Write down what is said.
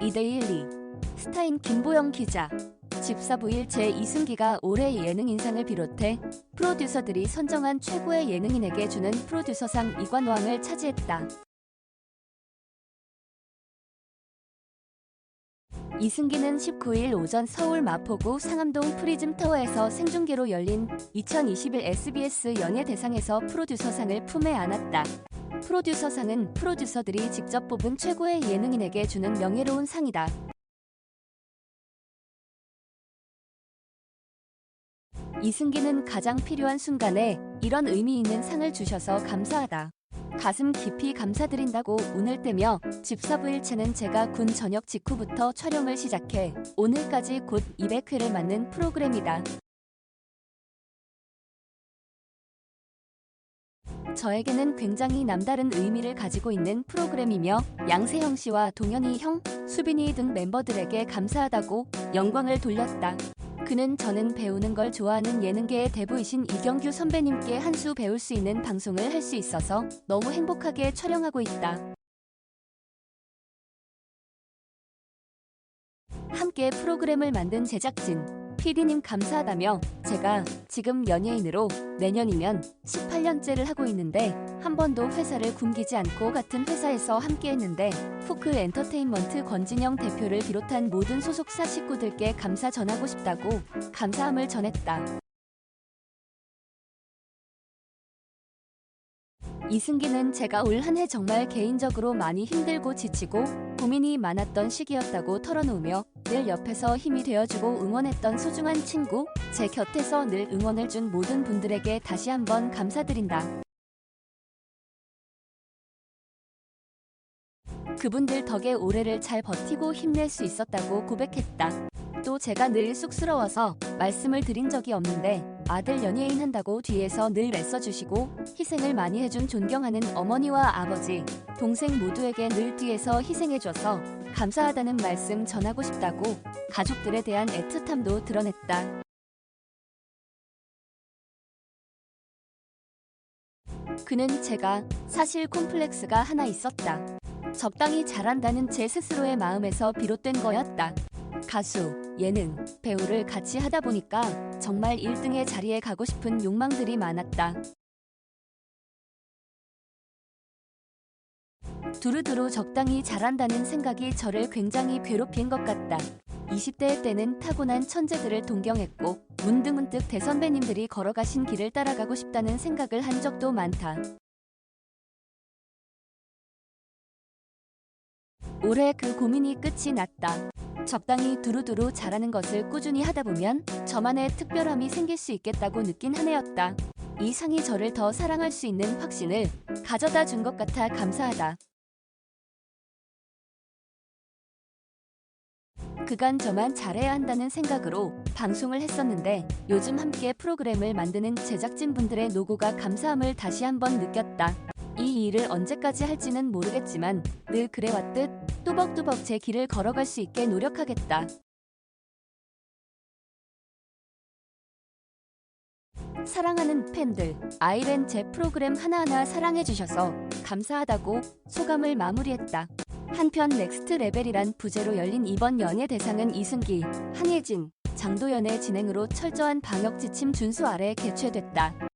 이데일리 스타인 김보영 기자 집사부일 제 이승기가 올해 예능 인상을 비롯해 프로듀서들이 선정한 최고의 예능인에게 주는 프로듀서상 이관왕을 차지했다. 이승기는 19일 오전 서울 마포구 상암동 프리즘타워에서 생중계로 열린 2021 SBS 연예대상에서 프로듀서상을 품에 안았다. 프로듀서상은 프로듀서들이 직접 뽑은 최고의 예능인에게 주는 명예로운 상이다. 이승기는 가장 필요한 순간에 이런 의미 있는 상을 주셔서 감사하다. 가슴 깊이 감사드린다고 운을 떼며 집사부 일체는 제가 군 전역 직후부터 촬영을 시작해 오늘까지 곧 200회를 맞는 프로그램이다. 저에게는 굉장히 남다른 의미를 가지고 있는 프로그램이며 양세형 씨와 동현이 형, 수빈이 등 멤버들에게 감사하다고 영광을 돌렸다. 그는 저는 배우는 걸 좋아하는 예능계의 대부이신 이경규 선배님께 한 수 배울 수 있는 방송을 할 수 있어서 너무 행복하게 촬영하고 있다. 함께 프로그램을 만든 제작진, PD님 감사하다며 제가 지금 연예인으로 내년이면 18년째를 하고 있는데 한 번도 회사를 굶기지 않고 같은 회사에서 함께 했는데 포크 엔터테인먼트 권진영 대표를 비롯한 모든 소속사 식구들께 감사 전하고 싶다고 감사함을 전했다. 이승기는 제가 올 한 해 정말 개인적으로 많이 힘들고 지치고 고민이 많았던 시기였다고 털어놓으며 늘 옆에서 힘이 되어주고 응원했던 소중한 친구, 제 곁에서 늘 응원해준 모든 분들에게 다시 한번 감사드린다. 그분들 덕에 올해를 잘 버티고 힘낼 수 있었다고 고백했다. 또 제가 늘 쑥스러워서 말씀을 드린 적이 없는데 아들 연예인 한다고 뒤에서 늘 애써주시고 희생을 많이 해준 존경하는 어머니와 아버지, 동생 모두에게 늘 뒤에서 희생해줘서 감사하다는 말씀 전하고 싶다고 가족들에 대한 애틋함도 드러냈다. 그는 제가 사실 콤플렉스가 하나 있었다. 적당히 잘한다는 제 스스로의 마음에서 비롯된 거였다. 가수, 예능, 배우를 같이 하다 보니까 정말 1등의 자리에 가고 싶은 욕망들이 많았다. 두루두루 적당히 잘한다는 생각이 저를 굉장히 괴롭힌 것 같다. 20대 때는 타고난 천재들을 동경했고 문득문득 대선배님들이 걸어가신 길을 따라가고 싶다는 생각을 한 적도 많다. 올해 그 고민이 끝이 났다. 적당히 두루두루 잘하는 것을 꾸준히 하다 보면 저만의 특별함이 생길 수 있겠다고 느낀 한 해였다. 이 상이 저를 더 사랑할 수 있는 확신을 가져다 준 것 같아 감사하다. 그간 저만 잘해야 한다는 생각으로 방송을 했었는데 요즘 함께 프로그램을 만드는 제작진분들의 노고가 감사함을 다시 한번 느꼈다. 이 일을 언제까지 할지는 모르겠지만 늘 그래왔듯 또박또박 제 길을 걸어갈 수 있게 노력하겠다. 사랑하는 팬들, 아이랜 제 프로그램 하나하나 사랑해주셔서 감사하다고 소감을 마무리했다. 한편 넥스트 레벨이란 부제로 열린 이번 연예 대상은 이승기, 한예진, 장도연의 진행으로 철저한 방역 지침 준수 아래 개최됐다.